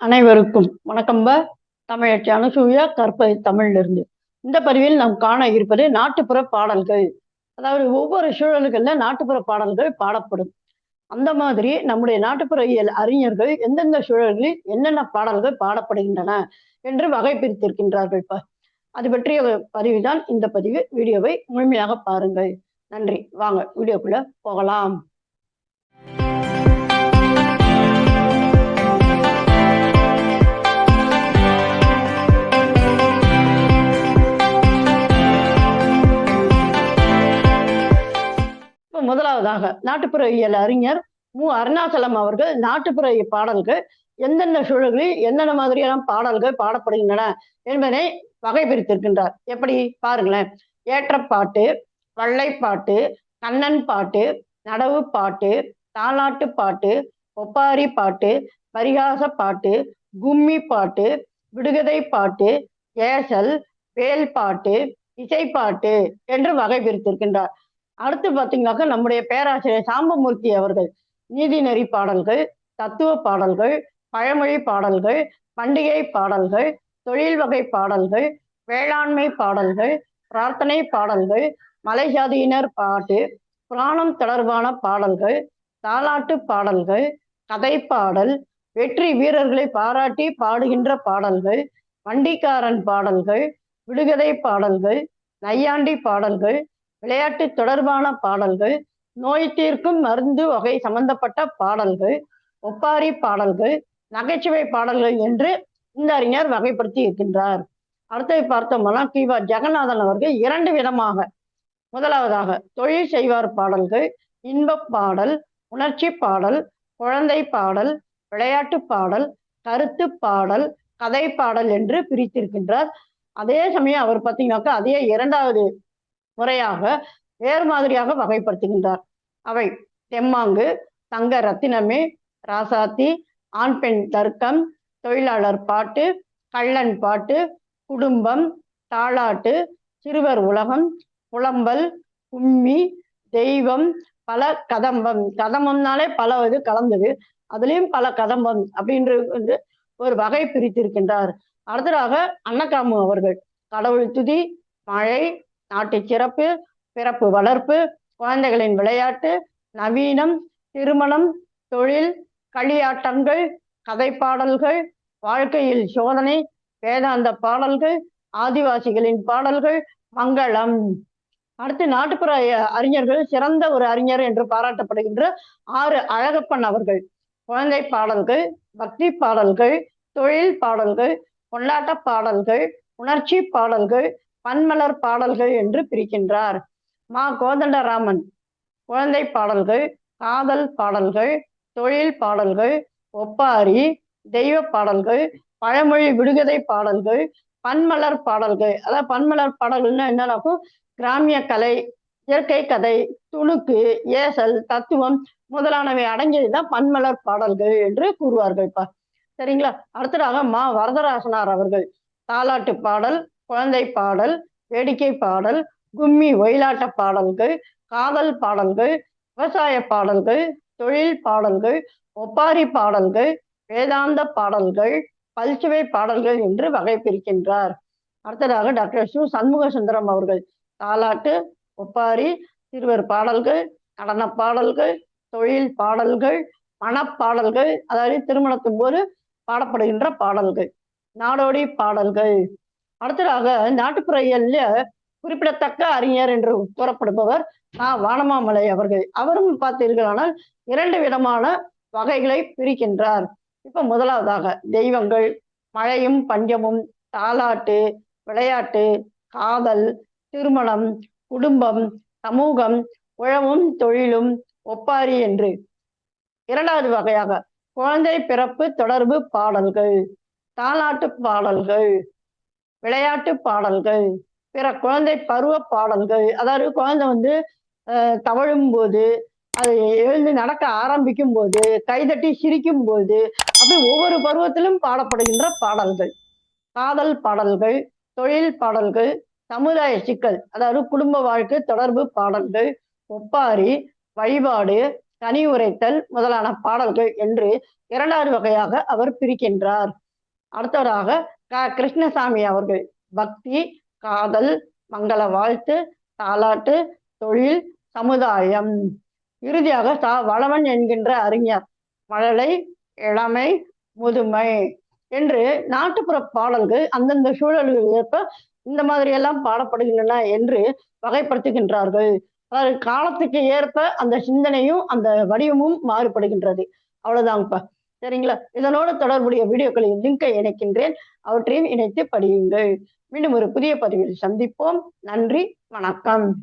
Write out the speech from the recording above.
அனைவருக்கும் வணக்கம்ப தமிழச்சி அனுசூயா கற்பது தமிழிலிருந்து. இந்த பதிவில் நாம் காண இருப்பது நாட்டுப்புற பாடல்கள். அதாவது ஒவ்வொரு சூழல்கள்ல நாட்டுப்புற பாடல்கள் பாடப்படும். அந்த மாதிரி நம்முடைய நாட்டுப்புற இயல் அறிஞர்கள் எந்தெந்த சூழல்களில் என்னென்ன பாடல்கள் பாடப்படுகின்றன என்று வகை பிரித்திருக்கின்றார்கள் இப்ப அது பற்றிய பதிவு தான் இந்த பதிவு. வீடியோவை முழுமையாக பாருங்கள். நன்றி. வாங்க வீடியோக்குள்ள போகலாம். இப்ப நாட்டுப்புற இயல் அறிஞர் மு. அருணாச்சலம் அவர்கள் நாட்டுப்புற பாடல்கள் எந்தெந்த சூழல்களில் என்னென்ன மாதிரியான பாடல்கள் பாடப்படுகின்றன என்பதை வகை பிரித்திருக்கின்றார் எப்படி? பாருங்களேன். ஏற்றப்பாட்டு வள்ளைப்பாட்டு கண்ணன் பாட்டு நடவு பாட்டு தாலாட்டு பாட்டு ஒப்பாரி பாட்டு பரிகாச பாட்டு கும்மி பாட்டு விடுகதை பாட்டு ஏசல் வேல் பாட்டு இசைப்பாட்டு என்று வகை பிரித்திருக்கின்றார் அடுத்து பார்த்தீங்கன்னாக்கா நம்முடைய பேராசிரியர் சாம்பமூர்த்தி அவர்கள் நீதிநெறி பாடல்கள் தத்துவ பாடல்கள் பழமொழி பாடல்கள் பண்டிகை பாடல்கள் தொழில் வகை பாடல்கள் வேளாண்மை பாடல்கள் பிரார்த்தனை பாடல்கள் மலைஜாதியினர் பாட்டு புராணம் தொடர்பான பாடல்கள் தாலாட்டு பாடல்கள் கதை பாடல் வெற்றி வீரர்களை பாராட்டி பாடுகின்ற பாடல்கள் வண்டிக்காரன் பாடல்கள் விடுகதை பாடல்கள் நையாண்டி பாடல்கள் விளையாட்டு தொடர்பான பாடல்கள் நோய் தீர்க்கும் மருந்து வகை சம்பந்தப்பட்ட பாடல்கள் ஒப்பாரி பாடல்கள் நகைச்சுவை பாடல்கள் என்று இந்த அறிஞர் வகைப்படுத்தி இருக்கின்றார். அடுத்தது பார்த்தோம்னா கிவா ஜெகநாதன் அவர்கள் இரண்டு விதமாக. முதலாவதாக தொழில் செய்வார் பாடல்கள் இன்பப் பாடல் உணர்ச்சி பாடல் குழந்தை பாடல் விளையாட்டு பாடல் கருத்து பாடல் கதை பாடல் என்று பிரித்திருக்கின்றார். அதே சமயம் அவர் பார்த்தீங்கன்னாக்கா அதே இரண்டாவது முறையாக வேறு மாதிரியாக வகைப்படுத்துகின்றார். அவை தெம்மாங்கு தங்க ரத்தினமே ராசாத்தி ஆண் பெண் தர்க்கம் தொழிலாளர் பாட்டு கள்ளன் பாட்டு குடும்பம் தாளாட்டு சிறுவர் உலகம் புலம்பல் கும்மி தெய்வம் பல கதம்பம். கதம்பம்னாலே பல இது கலந்தது. அதுலேயும் பல கதம்பம் அப்படின்றது வந்து ஒரு வகை பிரித்திருக்கின்றார். அடுத்ததாக அன்னகாமு அவர்கள். கடவுள் துதி மழை நாட்டு சிறப்பு பிறப்பு வளர்ப்பு குழந்தைகளின் விளையாட்டு நவீனம் திருமணம் தொழில் களியாட்டங்கள் கதை பாடல்கள் வாழ்க்கையில் சோதனை வேதாந்த பாடல்கள் ஆதிவாசிகளின் பாடல்கள் மங்களம். அடுத்து நாட்டுப்புற அறிஞர்கள் சிறந்த ஒரு அறிஞர் என்று பாராட்டப்படுகின்ற ஆறு அழகப்பன் அவர்கள். குழந்தை பாடல்கள் பக்தி பாடல்கள் தொழில் பாடல்கள் கொண்டாட்ட பாடல்கள் உணர்ச்சி பாடல்கள் பன்மலர் பாடல்கள் என்று பிரிக்கின்றார். மா. கோதண்டராமன். குழந்தை பாடல்கள் காதல் பாடல்கள் தொழில் பாடல்கள் ஒப்பாரி தெய்வ பாடல்கள் பழமொழி விடுகதை பாடல்கள் பன்மலர் பாடல்கள். அதாவது பன்மலர் பாடல்கள்னா என்னன்னாக்கும் கிராமிய கலை இயற்கை கதை துணுக்கு ஏசல் தத்துவம் முதலானவை அடங்கியதுதான் பன்மலர் பாடல்கள் என்று கூறுவார்கள்ப்பா சரிங்களா? அடுத்ததாக மா. வரதராசனார் அவர்கள். தாலாட்டு பாடல் குழந்தை பாடல் வேடிக்கை பாடல் கும்மி ஒயிலாட்ட பாடல்கள் காதல் பாடல்கள் விவசாய பாடல்கள் தொழில் பாடல்கள் ஒப்பாரி பாடல்கள் வேதாந்த பாடல்கள் பல்சுவை பாடல்கள் என்று வகை பிரிக்கின்றார் அடுத்ததாக டாக்டர் சு. சண்முக சுந்தரம் அவர்கள் தாலாட்டு ஒப்பாரி சிறுவர் பாடல்கள் நடன பாடல்கள் தொழில் பாடல்கள் மனப்பாடல்கள் அதாவது திருமணத்தின் போது பாடப்படுகின்ற பாடல்கள் நாடோடி பாடல்கள். அடுத்ததாக நாட்டுப்புற இயல்ல குறிப்பிடத்தக்க அறிஞர் என்று கூறப்படுபவர் ஆ வானமாமலை அவர்கள். அவரும் பார்த்தீர்களானால் இரண்டு விதமான வகைகளை பிரிக்கின்றார். இப்ப முதலாவதாக தெய்வங்கள் மழையும் பஞ்சமும் தாலாட்டு விளையாட்டு காதல் திருமணம் குடும்பம் சமூகம் உழவும் தொழிலும் ஒப்பாரி என்று. இரண்டாவது வகையாக குழந்தை பிறப்பு தொடர்பு பாடல்கள் தாலாட்டு பாடல்கள். விளையாட்டு பாடல்கள் பிற குழந்தை பருவ பாடல்கள் அதாவது குழந்தை வந்து தவழும் போது அது எழுந்து நடக்க ஆரம்பிக்கும் போது கைதட்டி சிரிக்கும் போது அப்படி ஒவ்வொரு பருவத்திலும் பாடப்படுகின்ற பாடல்கள். காதல் பாடல்கள் தொழில் பாடல்கள் சமுதாய சிக்கல் அதாவது குடும்ப வாழ்க்கை தொடர்பு பாடல்கள் ஒப்பாரி வழிபாடு தனி உரைத்தல் முதலான பாடல்கள் என்று இரண்டாவது வகையாக அவர் பிரிக்கின்றார். அடுத்தவராக கிருஷ்ணசாமி அவர்கள். பக்தி காதல் மங்கள வாழ்த்து தாலாட்டு தொழில் சமுதாயம். இறுதியாக சா. வளவன் என்கின்ற அறிஞர். மழலை இளமை முதுமை என்று நாட்டுப்புற பாடல்கள் அந்தந்த சூழல்கள் ஏற்ப இந்த மாதிரி எல்லாம் பாடப்படுகின்றன என்று வகைப்படுத்துகின்றார்கள். அதாவது காலத்துக்கு ஏற்ப அந்த சிந்தனையும் அந்த வடிவமும் மாறுபடுகின்றது. அவ்வளவுதாங்கப்பா. சரிங்களா? இதனோடு தொடர்புடைய வீடியோக்களின் லிங்கை இணைக்கின்றேன். அவற்றையும் இணைத்து படியுங்கள். மீண்டும் ஒரு புதிய பதிவில் சந்திப்போம். நன்றி. வணக்கம்.